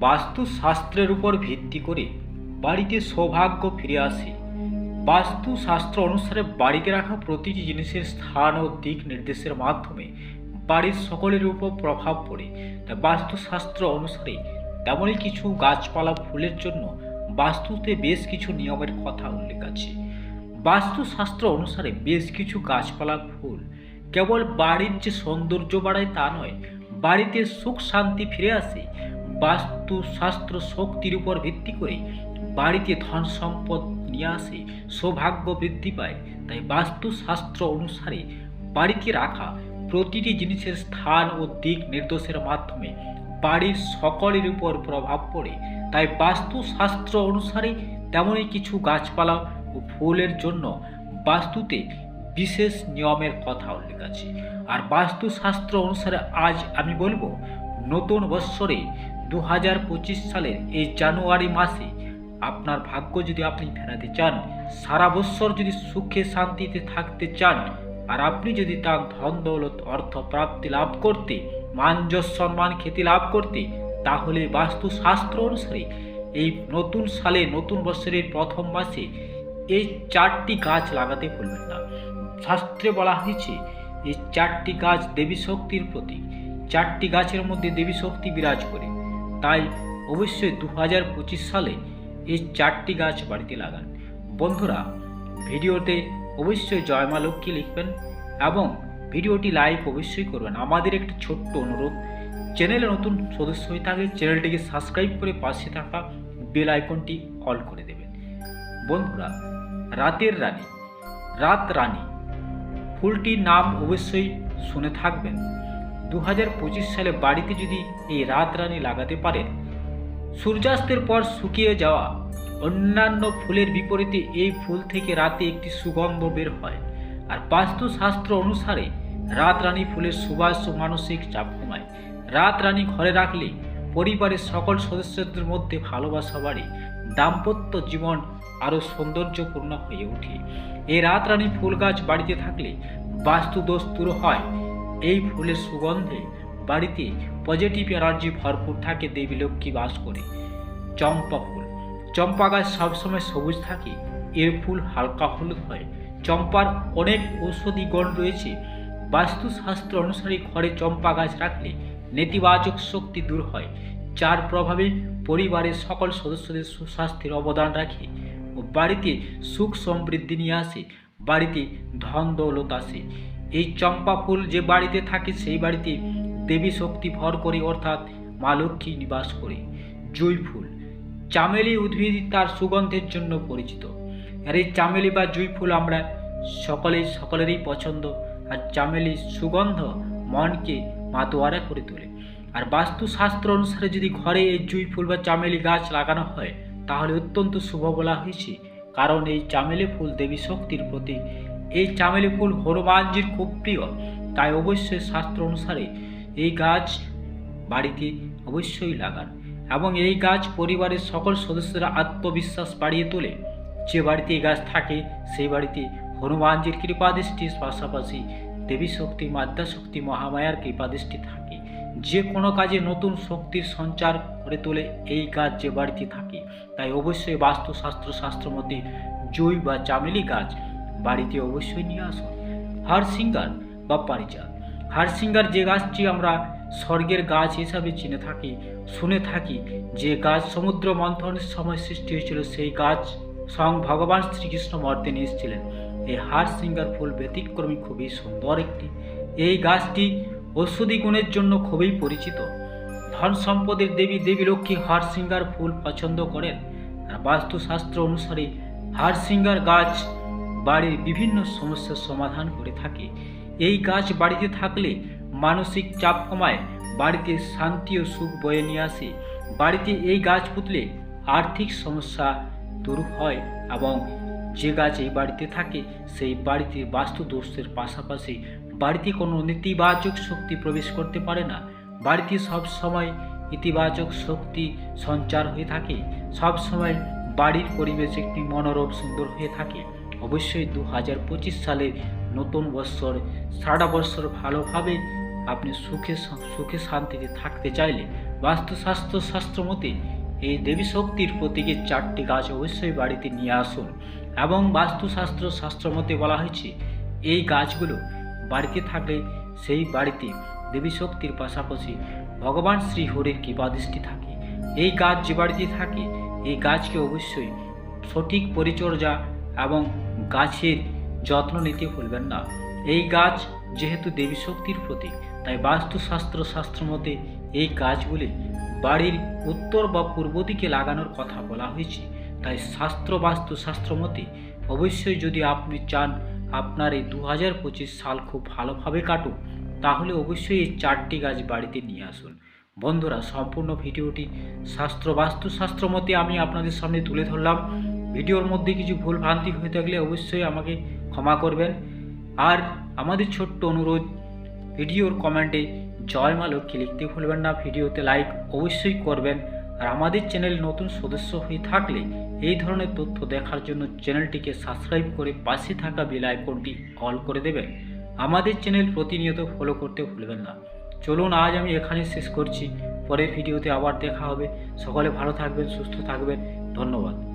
বাস্তুশাস্ত্রের উপর ভিত্তি করে বাড়িতে সৌভাগ্য ফিরে আসে। বাস্তুশাস্ত্র অনুসারে বাড়িতে রাখা প্রতিটি জিনিসের স্থান ও দিক নির্দেশের মাধ্যমে বাড়ির সকলের উপর প্রভাব পড়ে। তাই বাস্তুশাস্ত্র অনুসারে তেমনই কিছু গাছপালা ফুলের জন্য বাস্তুতে বেশ কিছু নিয়মের কথা উল্লেখ আছে। বাস্তুশাস্ত্র অনুসারে বেশ কিছু গাছপালা, ফুল কেবল বাড়ির যে সৌন্দর্য বাড়ায় তা নয়, বাড়িতে সুখ শান্তি ফিরে আসে। বাস্তুশাস্ত্র শক্তির উপর ভিত্তি করে বাড়িতে ধন সম্পদ নিয়ে আসে, সৌভাগ্য বৃদ্ধি পায়। তাই বাস্তুশাস্ত্র অনুসারে বাড়িতে রাখা প্রতিটি জিনিসের স্থান ও দিক নির্দেশের মাধ্যমে বাড়ির সকলের উপর প্রভাব পড়ে। তাই বাস্তুশাস্ত্র অনুসারে তেমনই কিছু গাছপালা ও ফুলের জন্য বাস্তুতে বিশেষ নিয়মের কথা উল্লেখ আছে। আর বাস্তুশাস্ত্র অনুসারে আজ আমি বলব, নতুন বৎসরে দু হাজার পঁচিশ সালের এই জানুয়ারি মাসে আপনার ভাগ্য যদি আপনি ফেরাতে চান, সারা বছর যদি সুখে শান্তিতে থাকতে চান আর আপনি যদি তার ধন দৌলত, অর্থ প্রাপ্তি লাভ করতে, মান যশ সম্মান খ্যাতি লাভ করতে, তাহলে বাস্তুশাস্ত্র অনুসারে এই নতুন সালে, নতুন বছরের প্রথম মাসে এই চারটি গাছ লাগাতে ভুলবেন না। শাস্ত্রে বলা হয়েছে, এই চারটি গাছ দেবী শক্তির প্রতীক। চারটি গাছের মধ্যে দেবী শক্তি বিরাজ করে। তাই অবশ্যই দু হাজার পঁচিশ সালে এই চারটি গাছ বাড়িতে লাগান। বন্ধুরা, ভিডিওতে অবশ্যই জয়মা লক্ষ্মী লিখবেন এবং ভিডিওটি লাইক অবশ্যই করবেন। আমাদের একটি ছোট্ট অনুরোধ, চ্যানেলে নতুন সদস্য হয়ে থাকলে চ্যানেলটিকে সাবস্ক্রাইব করে পাশে থাকা বেল আইকনটি অল করে দেবেন। বন্ধুরা, রাতের রানী, রাত রানী, ফুলটির নাম অবশ্যই শুনে থাকবেন। দু হাজার পঁচিশ সালে বাড়িতে যদি এই রাত রানী লাগাতে পারেন, সূর্যাস্তের পর শুকিয়ে যাওয়া অন্যান্য ফুলের বিপরীতে এই ফুল থেকে রাতে একটি সুগন্ধ বের হয়। আর বাস্তুশাস্ত্র অনুসারে রাত রানী ফুলের সুবাস ও মানসিক চাপ কমায়। রাত রানী ঘরে রাখলে পরিবারের সকল সদস্যদের মধ্যে ভালোবাসা বাড়ে, দাম্পত্য জীবন আরও সৌন্দর্যপূর্ণ হয়ে ওঠে। এই রাত রানী ফুল গাছ বাড়িতে থাকলে বাস্তু দোষ দূর হয় এই ফুলের সুগন্ধে বাড়িতে পজিটিভ এনার্জি ভরপুর থাকে দেবী লক্ষ্মী বাস করে। চম্পা ফুল। চম্পা গাছ সবসময় সবুজ থাকে, এর ফুল হালকা হলুদ হয়। চম্পার অনেক ঔষধি গুণ রয়েছে। বাস্তুশাস্ত্র অনুসারে ঘরে চম্পা গাছ রাখলে নেতিবাচক শক্তি দূর হয়, যার প্রভাবে পরিবারের সকল সদস্যদের সুস্বাস্থ্যের অবদান রাখে। ও বাড়িতে সুখ সমৃদ্ধি নিয়ে আসে, বাড়িতে ধন দৌলত আসে। এই চম্পা ফুল যে বাড়িতে থাকে সেই বাড়িতে দেবী শক্তি ভর করে অর্থাৎ মা লক্ষ্মী নিবাস করে, জুঁই ফুল। চামেলি উদ্ভিদ তার সুগন্ধের জন্য পরিচিত। আর এই চামেলি বা জুঁই ফুল আমরা সকলেই, সকলেরই পছন্দ। আর চামেলি সুগন্ধ মনকে মাতোয়ারা করে তোলে। আর বাস্তুশাস্ত্র অনুসারে যদি ঘরে এই জুঁই ফুল বা চামেলি গাছ লাগানো হয়, তাহলে অত্যন্ত শুভ বলা হয়েছে। কারণ এই চামেলি ফুল দেবী শক্তির প্রতীক এই চামেলি ফুল হনুমানজির খুব প্রিয়। তাই অবশ্যই শাস্ত্র অনুসারে এই গাছ বাড়িতে অবশ্যই লাগান এবং এই গাছ পরিবারের সকল সদস্যরা আত্মবিশ্বাস বাড়িয়ে তোলে। যে বাড়িতে এই গাছ থাকে, সেই বাড়িতে হনুমানজির কৃপাদৃষ্টির পাশাপাশি দেবী শক্তি মাদ্রা শক্তি, মহামায়ার কৃপাদৃষ্টি থাকে। যে কোনো কাজে নতুন শক্তির সঞ্চার করে তোলে এই গাছ যে বাড়িতে থাকে। তাই অবশ্যই বাস্তুশাস্ত্র শাস্ত্র মধ্যে জৈ বা চামেলি গাছ বাড়িতে অবশ্যই নিয়ে আসুন হারসিঙ্গার বা পারিজাত। হারসিঙ্গার যে গাছটি আমরা স্বর্গের গাছ হিসাবে চিনে থাকি, শুনে থাকি, যে গাছ সমুদ্র মন্থনের সময় সৃষ্টি হয়েছিল, সেই গাছ স্বয়ং ভগবান শ্রীকৃষ্ণ মর্তে এসেছিলেন। এই হারসিঙ্গার ফুল ব্যতিক্রমী, খুবই সুন্দর একটি। এই গাছটি ঔষধি গুণের জন্য খুবই পরিচিত। ধন সম্পদের দেবী দেবী লক্ষ্মী হারসিঙ্গার ফুল পছন্দ করেন। আর বাস্তুশাস্ত্র অনুসারে হারসিঙ্গার গাছ বাড়ির বিভিন্ন সমস্যার সমাধান করে থাকে। এই গাছ বাড়িতে থাকলে মানসিক চাপ কমায়, বাড়িতে শান্তি ও সুখ বয়ে নিয়ে আসে। বাড়িতে এই গাছ পুতলে আর্থিক সমস্যা দূর হয় এবং যে গাছ এই বাড়িতে থাকে, সেই বাড়িতে বাস্তু দোষের পাশাপাশি বাড়িতে কোনো নেতিবাচক শক্তি প্রবেশ করতে পারে না। বাড়িতে সব সময় ইতিবাচক শক্তি সঞ্চার হয়ে থাকে। সব সময় বাড়ির পরিবেশ একটি মনোরম সুন্দর হয়ে থাকে। অবশ্যই দু হাজার পঁচিশ সালের নতুন বৎসর সারা বৎসর ভালোভাবে আপনি সুখে সুখে শান্তিতে থাকতে চাইলে বাস্তুশাস্ত্র শাস্ত্র মতে এই দেবী শক্তির প্রতীকে চারটি গাছ অবশ্যই বাড়িতে নিয়ে আসুন এবং বাস্তুশাস্ত্র শাস্ত্র মতে বলা হয়েছে, এই গাছগুলো বাড়িতে থাকলে সেই বাড়িতে দেবী শক্তির পাশাপাশি ভগবান শ্রী হরির কৃপাদৃষ্টি থাকে। এই গাছ যে বাড়িতে থাকে, এই গাছকে অবশ্যই সঠিক পরিচর্যা এবং গাছের যত্ন নিতে ভুলবেন না। এই গাছ যেহেতু দেবী শক্তির প্রতীক, তাই বাস্তুশাস্ত্র শাস্ত্র মতে এই গাছগুলি বাড়ির উত্তর বা পূর্ব দিকে লাগানোর কথা বলা হয়েছে। তাই শাস্ত্র বাস্তু শাস্ত্র মতে অবশ্যই যদি আপনি চান আপনার এই দু পঁচিশ সাল খুব ভালোভাবে কাটুক, তাহলে অবশ্যই এই চারটি গাছ বাড়িতে নিয়ে আসুন। বন্ধুরা, সম্পূর্ণ ভিডিওটি শাস্ত্র বাস্তুশাস্ত্র মতে আমি আপনাদের সামনে তুলে ধরলাম। ভিডিওর মধ্যে কিছু ভুল ভ্রান্তি হয়ে থাকলে অবশ্যই আমাকে ক্ষমা করবেন। আর আমাদের ছোট্ট অনুরোধ, ভিডিওর কমেন্টে জয় মা লক্ষ্মী লিখতে ভুলবেন না, ভিডিওতে লাইক অবশ্যই করবেন। আর আমাদের চ্যানেল নতুন সদস্য হয়ে থাকলে এই ধরনের তথ্য দেখার জন্য চ্যানেলটিকে সাবস্ক্রাইব করে পাশে থাকা বেল আইকনটি অল করে দেবেন। আমাদের চ্যানেল প্রতিনিয়ত ফলো করতে ভুলবেন না। চলুন, আজ আমি এখানে শেষ করছি। পরের ভিডিওতে আবার দেখা হবে। সকলে ভালো থাকবেন, সুস্থ থাকবেন। ধন্যবাদ।